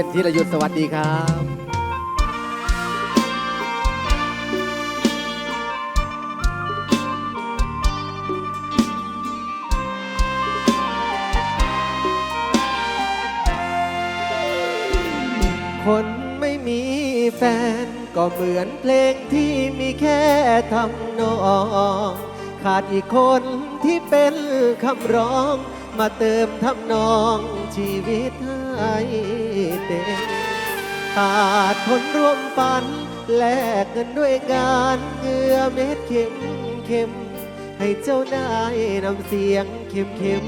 เป็นธีรยุทธสวัสดีครับคนไม่มีแฟนก็เหมือนเพลงที่มีแค่ทำนอง ขาดอีกคนที่เป็นคำร้อง มาเติมทำนองชีวิตให้เต็มขาดคนร่วมฝัน แลกเงินด้วยงานเงื่อเม็ดเข็มเข็ม ให้เจ้านายนำเสียงเข้มเข้ม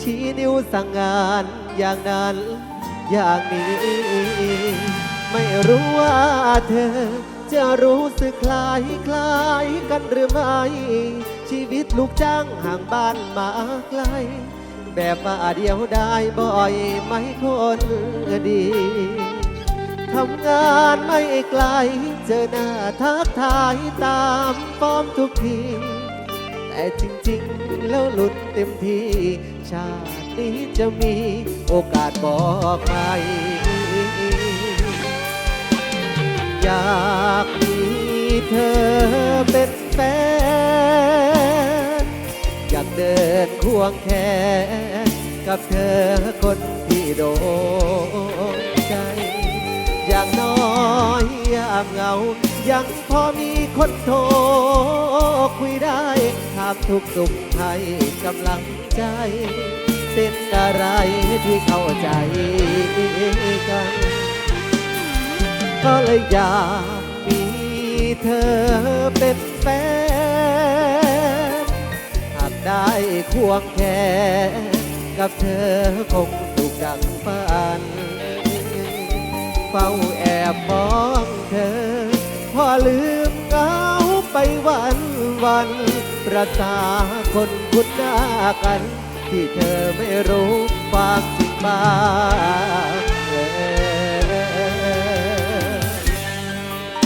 ชี้นิ้วสั่งงานอย่างนั้นอย่างนี้ ไม่รู้ว่าเธอ จะรู้สึกคล้ายคล้ายกันหรือไม่ ชีวิตลูกจ้างห่างบ้านมาไกล แบบว่าเดียวได้บ่อยไหม่คนดี ทำงานไม่ไกล เจอหน้าทักทายตามฟอร์มทุกที แต่จริงๆ แล้วหลุดเต็มทีชาตินี้จะมีโอกาสบอกใครอยากมีเธอ ควงแขนกับเธอคนที่โดนใจ อย่างน้อยยามเหงา ยังพอมีคนโทรคุยได้ถามทุกสุขให้กำลังใจ เป็นอะไรที่เข้าใจกันก็เลยอยากมีเธอเป็นแฟน ได้ควงแขนกับเธอคงสุขดังฝันเฝ้าแอบมองเธอ พอลืมเหงาไปวันวันประสาคนคุ้นหน้ากัน ที่เธอไม่รู้ความจริงบ้าง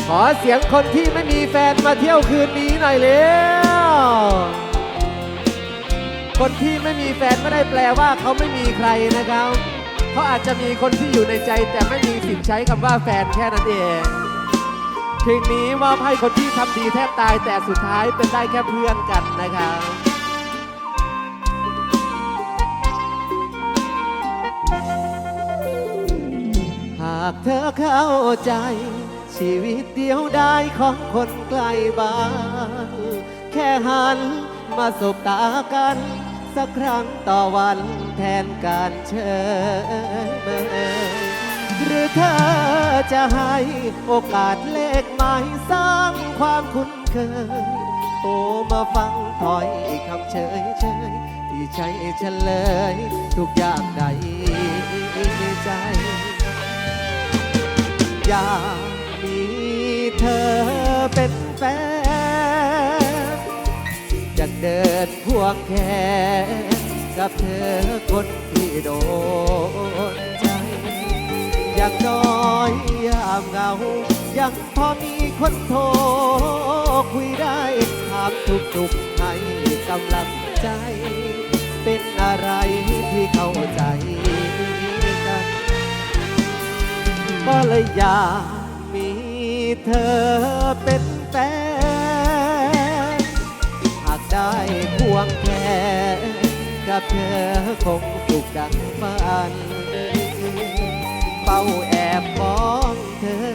ขอเสียงคนที่ไม่มีแฟนมาเที่ยวคืนนี้หน่อยเร็ว คนที่ไม่มีแฟนไม่ได้แปลว่าเขาไม่มีใครนะครับเขาอาจจะมีคนที่อยู่ในใจ แต่ไม่มีสิทธิ์ใช้คำว่าแฟนแค่นั้นเองเพลงนี้มอบให้คนที่ทำดีแทบตายแต่สุดท้ายเป็นได้แค่เพื่อนกันนะครับหากเธอเข้าใจ ชีวิตเดียวได้ของคนไกลบ้าน แค่หันมาสบตากัน สักครั้งต่อวันแทนการเชยเมยหรือเธอจะให้โอกาสเลขหมายสร้างความคุ้นเคย โอ้มาฟังถอยคำเฉยเฉยที่ใช้เฉลย ทุกอย่างในใจ อยากมีเธอเป็นแฟน ดินควงแขนกับเธอคนที่โดนใจ อยากน้อยยามเหงา ยังพอมีคนโทรคุยได้ถามทุกทุกให้กำลังใจ เป็นอะไรที่เข้าใจกัน ก็เลยอยากมีเธอเป็น วงแขนกับเธอคงสุขดังฝันเฝ้าแอบมองเธอ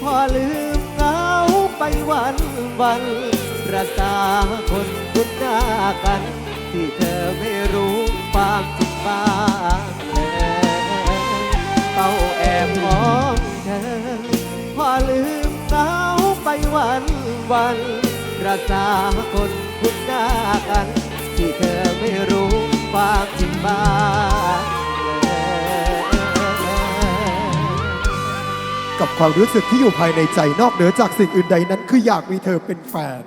พอลืมเหงาไปวันวันประสาคนคุ้นหน้ากัน ที่เธอไม่รู้ความจริงบ้างเลยเฝ้าแอบมองเธอ พอลืมเหงาไปวันวัน ประสาคนคุ้นหน้ากัน ที่เธอไม่รู้ความจริงบ้างเลยกับความรู้สึกที่อยู่ภายในใจนอกเหนือจากสิ่งอื่นใดนั้น คืออยากมีเธอเป็นแฟน